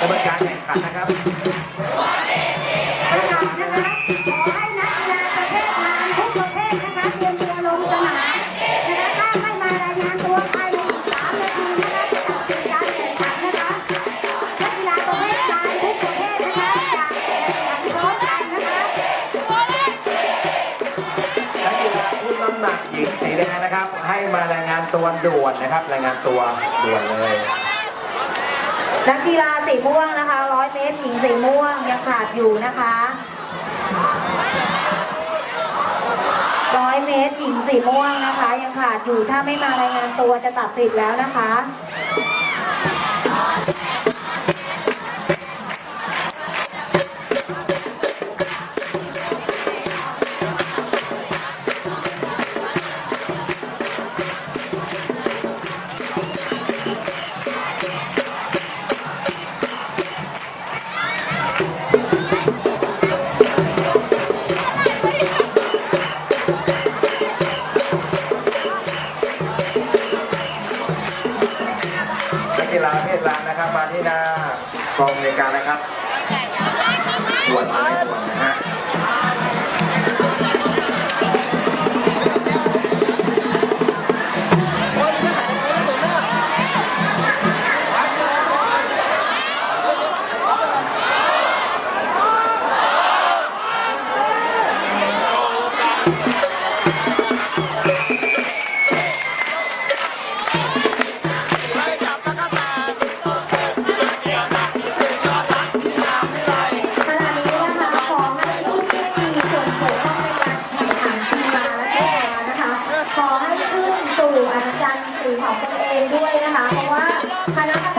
กระบวนการแข่งขันนะครับประกาศนะคะขอให้นักกีฬาประเภทงานทุกประเภทนะคะเตรียมตัวลงสนามนะคะถ้าไม่มารายงานตัวภายในสามนาทีนะคะจะตัดสินการแข่งขันนะคะนักกีฬาประเภทงานทุกประเภทนะคะจะแข่งขันพร้อมกันนะคะนักกีฬาผู้น้ำหนักหญิงสีแดงนะครับ ให้มารายงานตัวด่วนนะครับ รายงานตัวด่วนเลย นักกีฬาสีม่วงนะคะร้อยเมตรหญิงสีม่วงยังขาดอยู่นะคะร้อยเมตรหญิงสีม่วงนะคะ ยังขาดอยู่ถ้าไม่มารายงานตัวจะตัดสิทธิ์แล้วนะคะ มาที่หน้ากองในการนะครับด่วนเลยด่วนนะฮะ คณะ